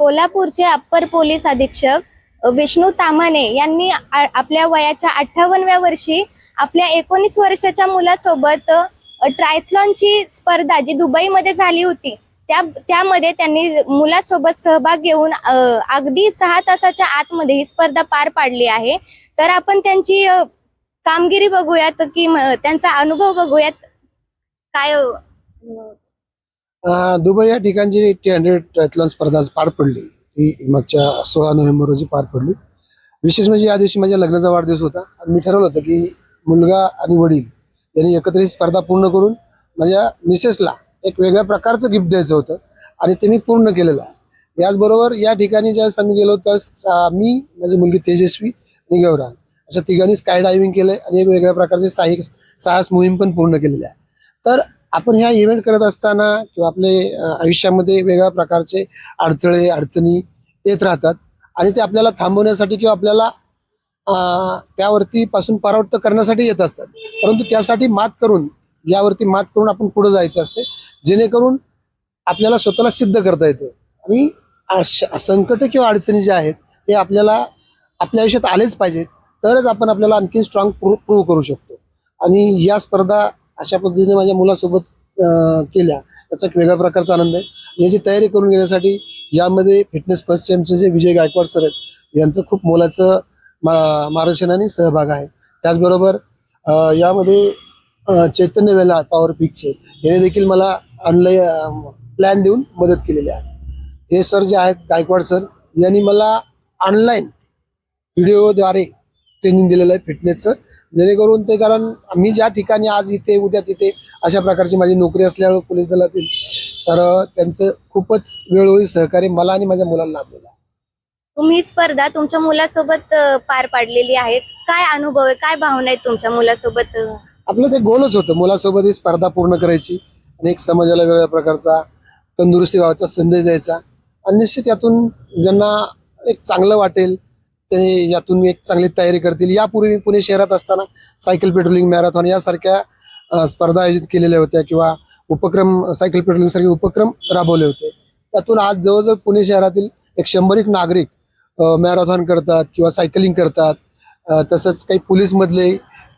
कोल्हापूरचे upper police अधीक्षक विष्णू तामाने यांनी आपल्या वयाच्या अठ्ठावन्नव्या वर्षी आपल्या एकोणीस वर्षाच्या मुलासोबत ट्रायथलॉनची स्पर्धा जी दुबईमध्ये झाली होती त्या त्यामध्ये त्यांनी मुलासोबत सहभाग घेऊन अगदी सहा तासाच्या आतमध्ये ही स्पर्धा पार पाडली आहे. तर आपण त्यांची कामगिरी बघूयात की त्यांचा अनुभव बघूयात. काय दुबई या ठिकाणची टी हंड्रेड ट्रॅथलॉन स्पर्धा पार पडली. ती मागच्या सोळा नोव्हेंबर रोजी पार पडली. विशेष म्हणजे या दिवशी माझ्या लग्नाचा वाढदिवस होता. आणि मी ठरवलं होतं की मुलगा आणि वडील यांनी एकत्रित स्पर्धा पूर्ण करून माझ्या मिसेसला एक वेगळ्या प्रकारचं गिफ्ट द्यायचं होतं आणि ते मी पूर्ण केलेलं आहे. याचबरोबर या ठिकाणी ज्यावेळेस आम्ही गेलो त्यास मी माझी मुलगी तेजस्वी आणि गौरांग अशा तिघांनी स्काय डायव्हिंग केलंय आणि एक वेगळ्या प्रकारचे साहिक साहस मोहीम पण पूर्ण केलेली आहे. तर आपण ह्या इव्हेंट करत असताना किंवा आपले आयुष्यामध्ये वेगळ्या प्रकारचे अडथळे अडचणी येत राहतात आणि ते आपल्याला थांबवण्यासाठी किंवा आपल्याला त्यावरती पासून परावृत्त करण्यासाठी येत असतात. परंतु त्यासाठी मात करून यावरती मात करून आपण पुढे जायचं असते. जेणेकरून आपल्याला स्वतःला सिद्ध करता येतं. आणि संकट किंवा अडचणी ज्या आहेत ते आपल्याला आपल्या आयुष्यात आलेच पाहिजेत. तरच आपण आपल्याला आणखी स्ट्रॉंग प्रूव्ह करू शकतो. आणि या स्पर्धा अशा पद्धतीने माझ्या मुलासोबत केल्या. त्याचा एक वेगळ्या प्रकारचा आनंद आहे. याची तयारी करून घेण्यासाठी यामध्ये फिटनेस फर्स्ट चॅम्पचे जे विजय गायकवाड सर आहेत यांचं खूप मोलाचं मा मार्गदर्शन आणि सहभाग आहे. त्याचबरोबर यामध्ये चैतन्य वेला पॉवर पिकचे याने देखील मला ऑनलाईन प्लॅन देऊन मदत केलेली आहे. हे सर जे आहेत गायकवाड सर यांनी मला ऑनलाईन व्हिडिओद्वारे ट्रेनिंग दिलेलं आहे फिटनेसचं जेणेकरून ते कारण मी ज्या ठिकाणी आज इथे उद्या तिथे अशा प्रकारची माझी नोकरी असल्यामुळे पोलीस दलातील तर त्यांचं खूपच वेळोवेळी सहकार्य मला आणि माझ्या मुलांना लाभलेलं तुम्ही स्पर्धा तुमच्या मुलासोबत पार पाडलेली आहे काय अनुभव आहे? काय भावना आहेत तुमच्या मुलासोबत? आपलं ते गोलच होतं. मुलासोबत ही स्पर्धा पूर्ण करायची आणि एक समाजाला वेगळ्या प्रकारचा तंदुरुस्ती व्हायचा संदेश द्यायचा. आणि निश्चित यातून ज्यांना एक चांगलं वाटेल ते यातून एक चांगली तयारी करतील. यापूर्वी मी पुणे शहरात असताना सायकल पेट्रोलिंग मॅरेथॉन यासारख्या स्पर्धा आयोजित केलेल्या होत्या किंवा उपक्रम सायकल पेट्रोलिंग सारखे उपक्रम राबवले होते. त्यातून आज जवळजवळ पुणे शहरातील एक शंभर एक नागरिक मॅरेथॉन करतात किंवा सायकलिंग करतात. तसंच काही पोलीसमधले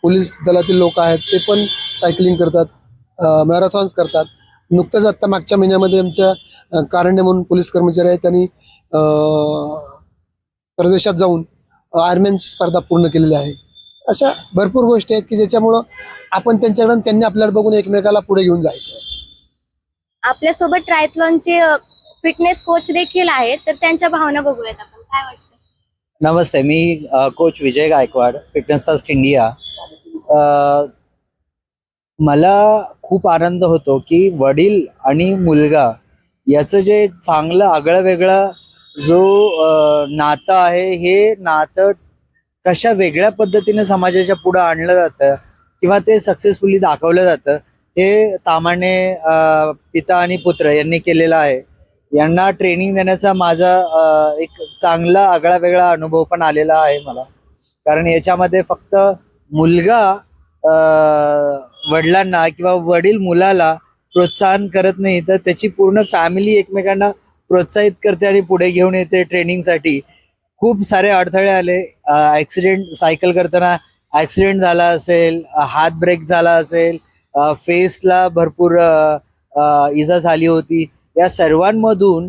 पोलीस दलातील लोक आहेत ते पण सायकलिंग करतात मॅरेथॉन्स करतात. नुकतंच आत्ता मागच्या महिन्यामध्ये आमच्या अ, कारंडे म्हणून पोलीस कर्मचारी आहेत त्यांनी परदेशात जाऊन आयरमॅनची स्पर्धा पूर्ण केलेली आहे. अशा भरपूर गोष्टी आहेत की ज्याच्यामुळं आपण त्यांच्याकडून त्यांनी आपल्याला बघून एकमेकाला पुढे घेऊन जायचं आपल्यासोबत ट्रायथलॉनचे फिटनेस कोच देखील आहेत तर त्यांच्या भावना बघूयात आपण. काय वाटतं? नमस्ते मी अ, coach Vijay Gaikwad fitness first India अ, मला खूप आनंद होतो की वडील आणि मुलगा याचं जे चांगलं आगळं वेगळं जो नातं आहे हे नातं कशा वेगळ्या पद्धतीने समाजाच्या पुढं आणलं जातं किंवा ते सक्सेसफुली दाखवलं जातं हे तामाने पिता आणि पुत्र यांनी केलेलं आहे. यांना ट्रेनिंग देण्याचा माझा एक चांगला आगळा वेगळा अनुभव पण आलेला आहे मला. कारण याच्यामध्ये फक्त मुलगा वडिलांना किंवा वडील मुलाला प्रोत्साहन करत नाही तर त्याची पूर्ण फॅमिली एकमेकांना प्रोत्साहित करते आणि पुढे घेऊन येते ट्रेनिंगसाठी. खूप सारे अडथळे आले. ॲक्सिडेंट सायकल करताना ॲक्सिडेंट झाला असेल हात ब्रेक झाला असेल फेसला भरपूर इजा झाली होती. या सर्वांमधून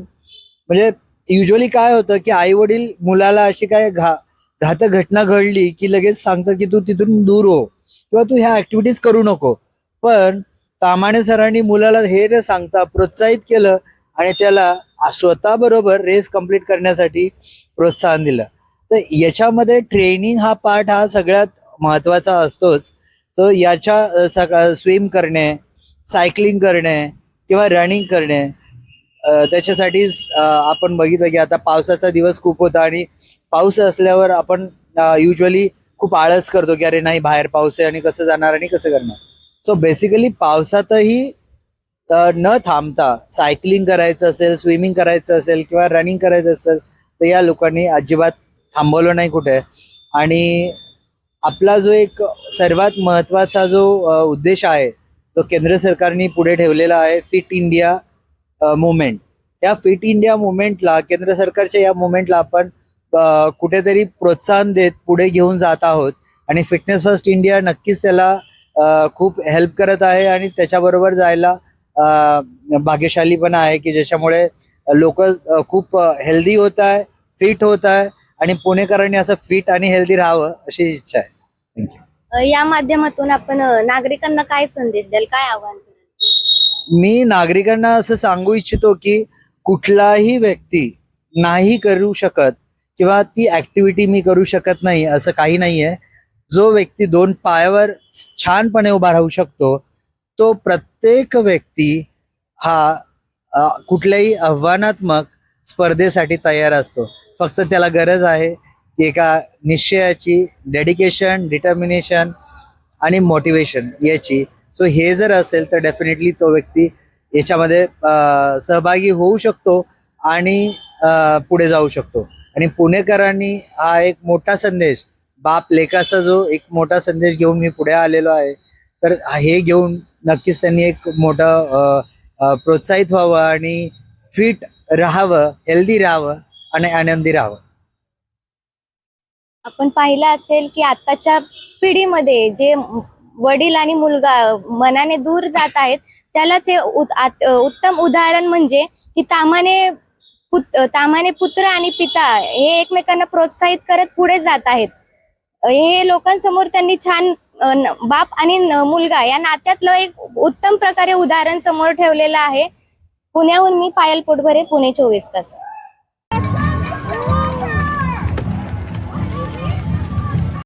म्हणजे युजली काय होतं की आई वडील मुलाला अशी काय घा घातक घटना घडली की लगेच सांगतात की तू तिथून दूर हो किंवा तू ह्या ऍक्टिव्हिटीज करू नको. पण तामाणे सरांनी मुलाला हे न सांगता प्रोत्साहित केलं आणि त्याला स्वतः बरोबर रेस कंप्लीट करण्यासाठी प्रोत्साहन दिलं. तर याच्यामध्ये ट्रेनिंग हा पार्ट हा सगळ्यात महत्त्वाचा असतोच. सो याच्या सगळं स्विम करणे सायकलिंग करणे किंवा रनिंग करणे त्याच्यासाठी आपण बघितलं की आता पावसाचा दिवस खूप होता आणि पाऊस असल्यावर आपण युजली खूप आळस करतो की अरे नाही बाहेर पाऊस आहे आणि कसं जाणार आणि कसं करणार. सो बेसिकली पावसातही न थांबता सायकलिंग करायचं असेल स्विमिंग करायचं असेल किंवा रनिंग करायचं असेल तर या लोकांनी अजिबात थांबवलं नाही कुठे. आणि आपला जो एक सर्वात महत्त्वाचा जो उद्देश आहे तो केंद्र सरकारने पुढे ठेवलेला आहे फिट इंडिया मुवमेंट. या फिट इंडिया मुवमेंटला केंद्र सरकारच्या या मुवमेंटला आपण कुठेतरी प्रोत्साहन देत पुढे घेऊन जात आहोत. आणि फिटनेस फर्स्ट इंडिया नक्कीच त्याला खूप हेल्प करत आहे आणि त्याच्याबरोबर जायला भाग्यशाली पण आहे की ज्याच्यामुळे लोक खूप हेल्दी होत आहे फिट होत आहे आणि पुणेकरांनी असं फिट आणि हेल्दी राहावं अशी इच्छा आहे. थँक्यू या माध्यमातून आपण नागरिकांना काय संदेश द्याल? काय आव्हान मी नागरिकांना असं सांगू इच्छितो की कुठलाही व्यक्ती नाही करू शकत किंवा ती ऍक्टिव्हिटी मी करू शकत नाही असं काही नाहीये. जो व्यक्ती दोन पायावर छानपणे उभा राहू शकतो तो प्रत्येक व्यक्ती हा कुठल्याही आव्हानात्मक स्पर्धेसाठी तयार असतो. फक्त त्याला गरज आहे की एका निश्चयाची डेडिकेशन डिटर्मिनेशन आणि मोटिवेशन याची. सो हे जर असेल तर डेफिनेटली तो व्यक्ती याच्यामध्ये सहभागी होऊ शकतो आणि पुढे जाऊ शकतो. आणि पुणेकरांनी हा एक मोठा संदेश बाप लेखाचा जो एक मोठा संदेश घेऊन मी पुढे आलेलो आहे तर हे घेऊन नक्कीच त्यांनी एक मोठं प्रोत्साहित व्हावं आणि फिट राहावं हेल्दी राहावं आणि आनंदी राहावं. आपण पाहिलं असेल की आताच्या पिढीमध्ये जे वडील आणि मुलगा मनाने दूर जात आहेत त्यालाच हे उत- उत्तम उदाहरण म्हणजे की तामाने पुत तामाने पुत्र आणि पिता हे एकमेकांना प्रोत्साहित करत पुढे जात आहेत. हे लोकांसमोर त्यांनी छान बाप आणि न- मुलगा या नात्यातलं एक उत्तम प्रकारे उदाहरण समोर ठेवलेलं आहे. पुण्याहून मी पायल पोटभरे पुणे चोवीस तास.